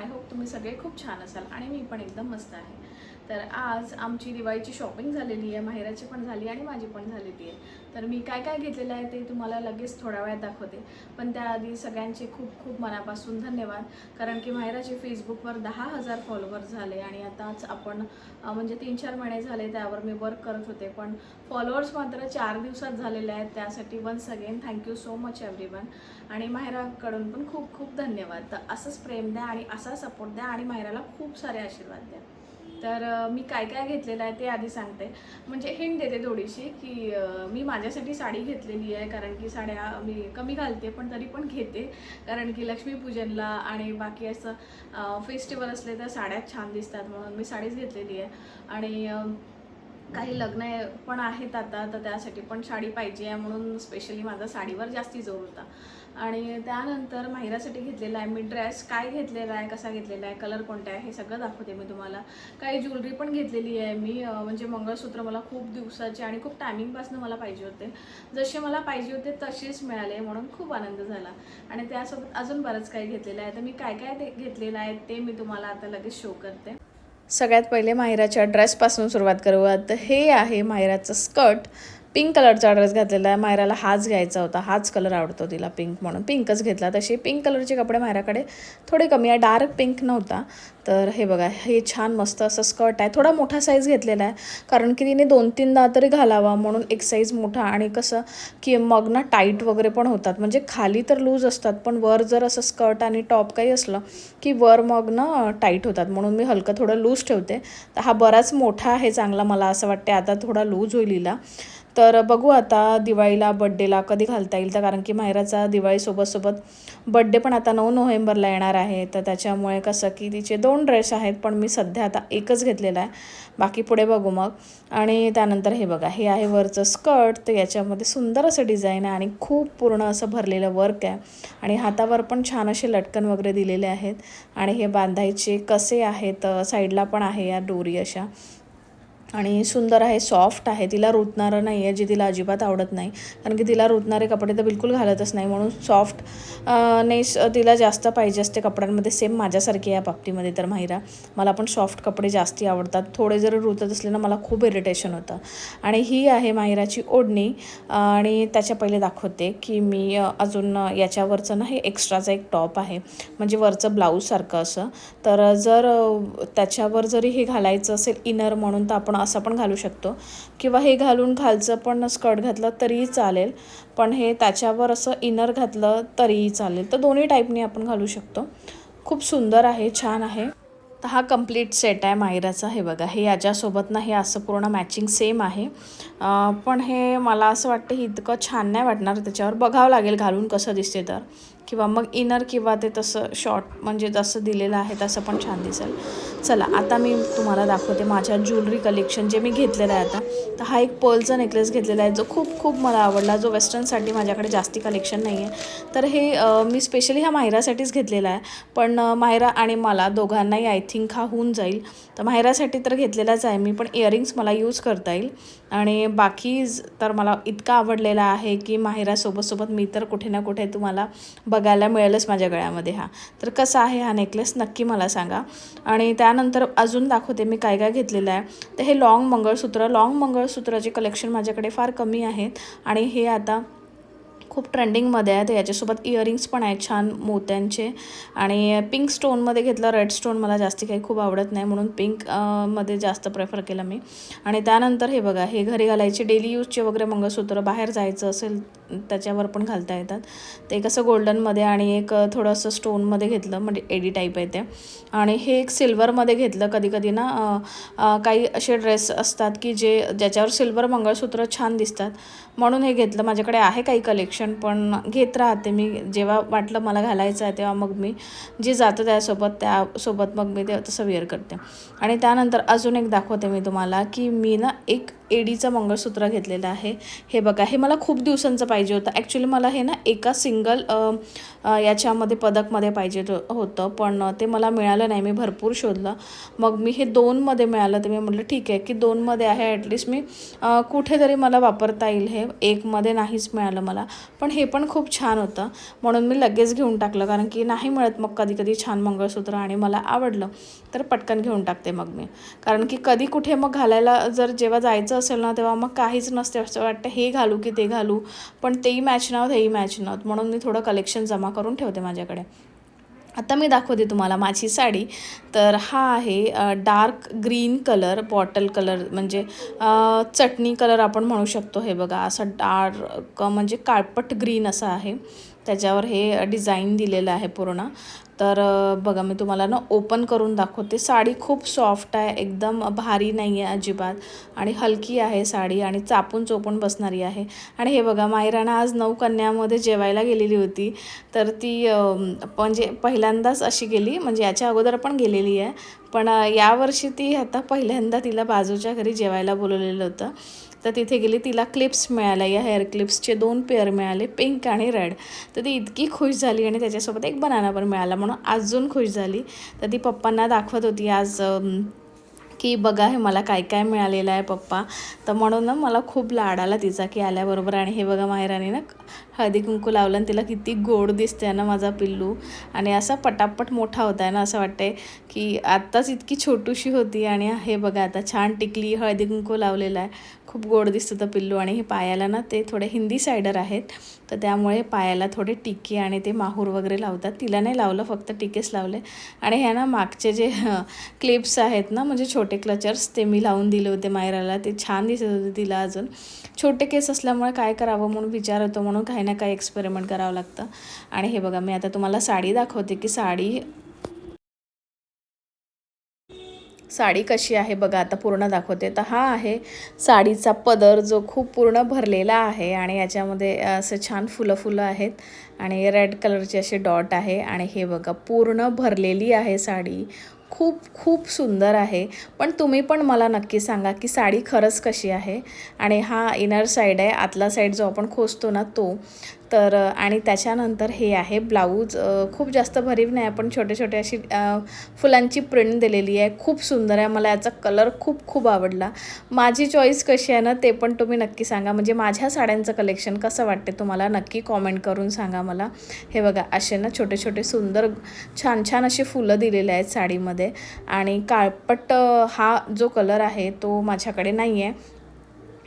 I hope तुम्ही सगळे खूप छान असाल आणि मी पण एकदम मस्त आहे. तर आज आमची दिवाळीची शॉपिंग झालेली आहे माहेराची पण झाली आणि माझी पण झालेली आहे. तर मी काय काय घेतलेलं आहे ते तुम्हाला लगेच थोड्या वेळात दाखवते. पण त्याआधी सगळ्यांचे खूप खूप मनापासून धन्यवाद. कारण की माहेराचे फेसबुकवर दहा हजार फॉलोवर झाले आणि आताच आपण म्हणजे तीन चार महिने झाले त्यावर मी वर्क करत होते. पण फॉलोअर्स मात्र चार दिवसात झालेले आहेत. त्यासाठी once again thank you so much everyone आणि माहेराकडून पण खूप खूप धन्यवाद. तर असंच प्रेम द्या आणि असा सपोर्ट द्या आणि माहेराला खूप सारे आशीर्वाद द्या. तर मी काय काय घेतलेलं आहे ते आधी सांगते. म्हणजे हिंट देते थोडीशी की मी माझ्यासाठी साडी घेतलेली आहे कारण की साड्या मी कमी घालते पण तरी पण घेते. कारण की लक्ष्मीपूजनला आणि बाकी असं फेस्टिवल असले तर साड्या छान दिसतात म्हणून मी साडीच घेतलेली आहे. आणि काही लग्न आहे- पण आहेत आता तर त्यासाठी पण साडी पाहिजे आहे म्हणून स्पेशली माझा साडीवर जास्ती जोर होता. आणि त्यानंतर माहिरासाठी घेतलेला आहे. मी ड्रेस काय घेतलेला आहे कसा घेतलेला आहे कलर कोणता आहे हे सगळं दाखवते मी तुम्हाला. काही ज्वेलरी पण घेतलेली आहे मी. म्हणजे मंगळसूत्र मला खूप दिवसाचे आणि खूप टायमिंगपासून मला पाहिजे होते. जसे मला पाहिजे होते तसेच मिळाले म्हणून खूप आनंद झाला. आणि त्यासोबत अजून बरंच काही घेतलेलं आहे. तर मी काय काय ते घेतलेलं आहे ते मी तुम्हाला आता लगेच शो करते. सगळ्यात पहिले माहिराच्या ड्रेसपासून सुरुवात करूयात. हे आहे माहिराचं स्कर्ट पिंक कलरचा ड्रेस घातलेला आहे. मायराला हाच घ्यायचा होता. हाच कलर आवडतो तिला पिंक म्हणून. पिंकच घेतला. तसे पिंक कलरचे कपडे मायराकडे थोडे कमी आहे. डार्क पिंक नव्हता. तर हे बघा हे छान मस्त असं स्कर्ट आहे. थोडा मोठा साईज घेतलेला आहे. कारण की तिने दोन तीनदा तरी घालावा म्हणून एक साईज मोठा आणि कसं की मग ना टाईट वगैरे पण होतात. म्हणजे खाली तर लूज असतात पण वर जर असं स्कर्ट आणि टॉप काही असलं की वर मग ना टाईट होतात. म्हणून मी हलकं थोडं लूज ठेवते. तर हा बराच मोठा आहे चांगला मला असं वाटते आता थोडा लूज होईल हिला. तर बघू आता दिवाळीला बड्डेला कधी घालता येईल. तर कारण की माहेराचा दिवाळीसोबत सोबत बड्डे पण आता नऊ नोव्हेंबरला येणार आहे. तर त्याच्यामुळे कसं की तिचे दोन ड्रेस आहेत पण मी सध्या आता एकच घेतलेला आहे. बाकी पुढे बघू मग. आणि त्यानंतर हे बघा हे आहे वरचं स्कर्ट तर याच्यामध्ये सुंदर असं डिझाईन आहे आणि खूप पूर्ण असं भरलेलं वर्क आहे. आणि हातावर पण छान असे लटकन वगैरे दिलेले आहेत. आणि हे बांधायचे कसे आहेत साईडला पण आहे या डोरी अशा. आणि सुंदर आहे सॉफ्ट आहे. तिला रुतणारं नाही आहे जे तिला अजिबात आवडत नाही. कारण की तिला रुतणारे कपडे तर बिलकुल घालतच नाही. म्हणून सॉफ्ट नेस तिला जास्त पाहिजे असते कपड्यांमध्ये. सेम माझ्यासारखी या बाबतीमध्ये तर माहिरा. मला पण सॉफ्ट कपडे जास्ती आवडतात. थोडे जर रुतत असले ना मला खूप इरिटेशन होतं. आणि ही आहे माहिराची ओढणी. आणि त्याच्या पहिले दाखवते की मी अजून याच्यावरचं ना हे एक्स्ट्राचा एक टॉप आहे. म्हणजे वरचं ब्लाऊजसारखं असं. तर जर त्याच्यावर जरी हे घालायचं असेल इनर म्हणून तर आपण असं पण घालू शकतो. किंवा हे घालून खालचं पण स्कर्ट घातलं तरीही चालेल. पण हे त्याच्यावर असं इनर घातलं तरीही चालेल. तर दोन्ही टाईपने आपण घालू शकतो. खूप सुंदर आहे छान आहे. तर हा कंप्लीट सेट आहे मायराचा. हे बघा हे याच्यासोबत ना हे असं पूर्ण मॅचिंग सेम आहे. पण हे मला असं वाटतं हे इतकं छान नाही वाटणार त्याच्यावर. बघावं लागेल घालून कसं दिसते तर. किंवा मग इनर किंवा ते तसं शॉर्ट म्हणजे जसं दिलेलं आहे तसं पण छान दिसेल. चला आता मी तुम्हाला दाखवते माझ्या ज्वेलरी कलेक्शन जे मी घेतलेलं आहे आता. तर हा एक पर्लचा नेकलेस घेतलेला आहे जो खूप खूप मला आवडला. जो वेस्टर्नसाठी माझ्याकडे जास्ती कलेक्शन नाही आहे तर हे मी स्पेशली हा मायरासाठीच घेतलेला आहे. पण अं, मायरा आणि मला दोघांनाही आय थिंक हा होऊन जाईल. तर मायरासाठी तर घेतलेलाच आहे मी पण इयरिंग्स मला यूज करता येईल. आणि बाकी तर मला इतका आवडलेला आहे की माहिरासोबत सोबत मी तर कुठे ना कुठे तुम्हाला बघायला मिळेलच माझ्या गळ्यामध्ये हा. तर कसा आहे हा नेकलेस नक्की मला सांगा. आणि त्यानंतर अजून दाखवते मी काय काय घेतलेलं आहे. तर हे लाँग मंगळसूत्र. लाँग मंगळसूत्राचे कलेक्शन माझ्याकडे फार कमी आहेत. आणि हे आता खूप ट्रेंडिंगमध्ये आहे. तर याच्यासोबत इयरिंग्स पण आहेत छान मोत्यांचे. आणि पिंक स्टोनमध्ये घेतलं रेड स्टोन मला जास्ती काही खूप आवडत नाही. म्हणून पिंकमध्ये जास्त प्रेफर केलं मी. आणि त्यानंतर हे बघा हे घरी घालायचे डेली यूजचे वगैरे मंगळसूत्र बाहेर जायचं असेल त्याच्यावर पण घालता येतात. ते कसं गोल्डनमध्ये आणि एक थोडंसं स्टोनमध्ये घेतलं म्हणजे एडी टाईप आहे ते. आणि हे एक सिल्वरमध्ये घेतलं कधी कधी ना काही असे ड्रेस असतात की जे ज्याच्यावर सिल्वर मंगळसूत्र छान दिसतात. म्हणून हे घेतलं. माझ्याकडे आहे काही कलेक्शन पण घेत राहते मी. जेव्हा वाटलं मला घालायचं आहे तेव्हा मग मी जे जातं त्यासोबत त्यासोबत मग मी ते तसं वेअर करते. आणि त्यानंतर अजून एक दाखवते मी तुम्हाला की मी ना एक एडीचं मंगळसूत्र घेतलेलं आहे. हे बघा हे मला खूप दिवसांचं पाहिजे होतं. ॲक्च्युली मला हे ना एका सिंगल याच्यामध्ये पदकमध्ये पाहिजे होतं पण ते मला मिळालं नाही. मी भरपूर शोधलं. मग मी हे दोनमध्ये मिळालं तर मी म्हटलं ठीक आहे की दोनमध्ये आहे. ॲटलिस्ट मी कुठेतरी मला वापरता येईल हे. एकमध्ये नाहीच मिळालं मला. पण हे पण खूप छान होतं. म्हणून मी लगेच घेऊन टाकलं. कारण की नाही मिळत मग कधी कधी छान मंगळसूत्र आणि मला आवडलं तर पटकन घेऊन टाकते मग मी. कारण की कधी कुठे मग घालायला जर जेव्हा जायचं असेल ना तेव्हा मग काहीच नसते असं वाटतं हे घालू की ते घालू. पण तेही मॅच नव्हतं हेही मॅच नव्हतं म्हणून मी थोडं कलेक्शन जमा करून ठेवते माझ्याकडे. आता मी दाखवते तुम्हाला माझी साडी. तर हा आहे dark green colour bottle colour म्हणजे चटणी कलर आपण म्हणू शकतो हे बघा. असं डार्क म्हणजे काळपट ग्रीन असं आहे. त्याच्यावर हे डिझाईन दिलेलं आहे पूर्ण. तर बघा मी तुम्हाला ना ओपन करून दाखवते. साडी खूप सॉफ्ट आहे. एकदम भारी नाही आहे अजिबात. आणि हलकी आहे साडी आणि चापून चोपून बसणारी आहे. आणि हे बघा मायराना आज नऊ कन्यामध्ये जेवायला गेलेली होती. तर ती म्हणजे पहिल्यांदाच अशी गेली. म्हणजे याच्या अगोदर पण गेलेली आहे. पण यावर्षी ती आता पहिल्यांदा तिला बाजूच्या घरी जेवायला बोलवलेलं होतं. तर तिथे गेली तिला क्लिप्स मिळाल्या. या हेअर क्लिप्सचे दोन पेअर मिळाले पिंक आणि रेड तर ती इतकी खुश झाली आणि त्याच्यासोबत एक बनाना पण मिळाला. म्हणून अजून खुश झाली. तर ती पप्पांना दाखवत होती आज की बघा हे मला काय काय मिळालेलं आहे पप्पा. तर म्हणून ना मला खूप लाड आला तिचा की आल्याबरोबर. आणि हे बघा माहेराने ना हळदी कुंकू लावलं आणि तिला किती गोड दिसते ना माझा पिल्लू. आणि असा पटापट मोठा होता आहे ना असं वाटते की आत्ताच इतकी छोटूशी होती. आणि हे बघा आता छान टिकली हळदी कुंकू लावलेला आहे. खूप गोड दिसतं तर पिल्लू आणि हे पायाला ना ते थोडे हिंदी सायडर आहेत. तर त्यामुळे पायाला थोडे टिके आणि ते माहूर वगैरे लावतात. तिला नाही लावलं फक्त टिकेच लावले. आणि ह्या ना मागचे जे क्लिप्स आहेत ना म्हणजे छोटे क्लचर्स ते मी लावून दिले होते मायराला. ते छान दिसत होते तिला अजून. छोटे केस असल्यामुळे काय करावं म्हणून विचार होतो म्हणून काही ना काही एक्सपेरिमेंट करावं लागतं. आणि हे बघा मी आता तुम्हाला साडी दाखवते की साडी साडी कशी आहे बघा आता पूर्ण दाखवते. तर हा आहे साडीचा पदर जो खूप पूर्ण भरलेला आहे आणि याच्यामध्ये असं छान फुलं फुलं आहेत आणि रेड कलरचे असे डॉट आहे आणि हे बघा पूर्ण भरलेली आहे साडी. खूप खूप सुंदर आहे. पण तुम्ही पण मला नक्की सांगा की साडी खरंच कशी आहे? आणि हा इनर साईड आहे आतला साईड जो आपण खोचतो ना तो तर आणि त्याच्यानंतर हे आहे ब्लाऊज. खूप जास्त भरीव नाही आपण छोटे छोटे अशी फुलांची प्रिंट दिलेली आहे. खूप सुंदर आहे. मला याचा कलर खूप खूप आवडला. माझी चॉईस कशी आहे ना ते पण तुम्ही नक्की सांगा. म्हणजे माझ्या साड्यांचं कलेक्शन कसं वाटते तुम्हाला? नक्की कॉमेंट करून सांगा मला. हे बघा असे ना छोटे छोटे सुंदर छान छान असे फुलं दिलेले आहेत साडीमध्ये. आणि काळपट हा जो कलर आहे तो माझ्याकडे नाही आहे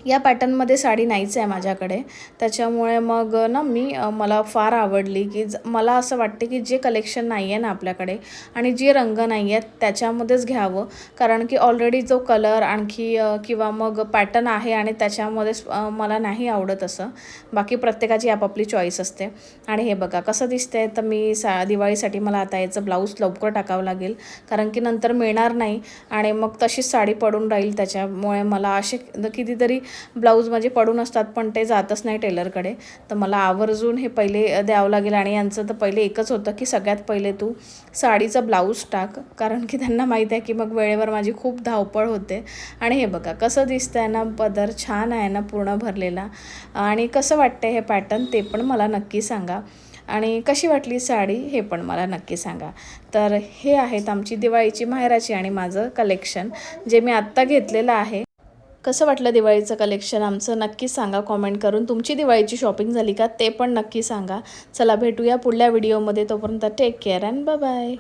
या पॅटर्नमध्ये साडी नाहीच आहे माझ्याकडे. त्याच्यामुळे मग ना मी मला फार आवडली की ज मला असं वाटते की जे कलेक्शन नाही आहे ना आपल्याकडे आणि जे रंग नाही आहेत त्याच्यामध्येच घ्यावं. कारण की ऑलरेडी जो कलर आणखी किंवा मग पॅटर्न आहे आणि त्याच्यामध्येच मला नाही आवडत असं. बाकी प्रत्येकाची आपापली चॉईस असते. आणि हे बघा कसं दिसतंय तर मी सा दिवाळीसाठी मला आता याचं ब्लाऊज लवकर टाकावं लागेल. कारण की नंतर मिळणार नाही आणि मग तशीच साडी पडून राहील त्याच्यामुळे मला असे कितीतरी ब्लाऊज माझे पडून असतात पण ते जातच नाही टेलरकडे. तर मला आवर्जून हे पहिले द्यावं लागेल आणि यांचं तर पहिले एकच होतं की सगळ्यात पहिले तू साडीचा ब्लाऊज टाक कारण की त्यांना माहीत आहे की मग वेळेवर माझी खूप धावपळ होते. आणि हे बघा कसं दिसतं आहे ना पदर छान आहे ना पूर्ण भरलेला. आणि कसं वाटतं हे पॅटर्न ते पण मला नक्की सांगा. आणि कशी वाटली साडी हे पण मला नक्की सांगा. तर हे आहेत आमची दिवाळीची माहेराची आणि माझं कलेक्शन जे मी आत्ता घेतलेलं आहे. कसं वाटलं दिवाळीचं कलेक्शन आमचं नक्की सांगा कॉमेंट करून. तुमची दिवाळीची शॉपिंग झाली का? ते पण नक्की सांगा. चला भेटूया पुढल्या व्हिडिओमध्ये तोपर्यंत टेक केअर अँड बाय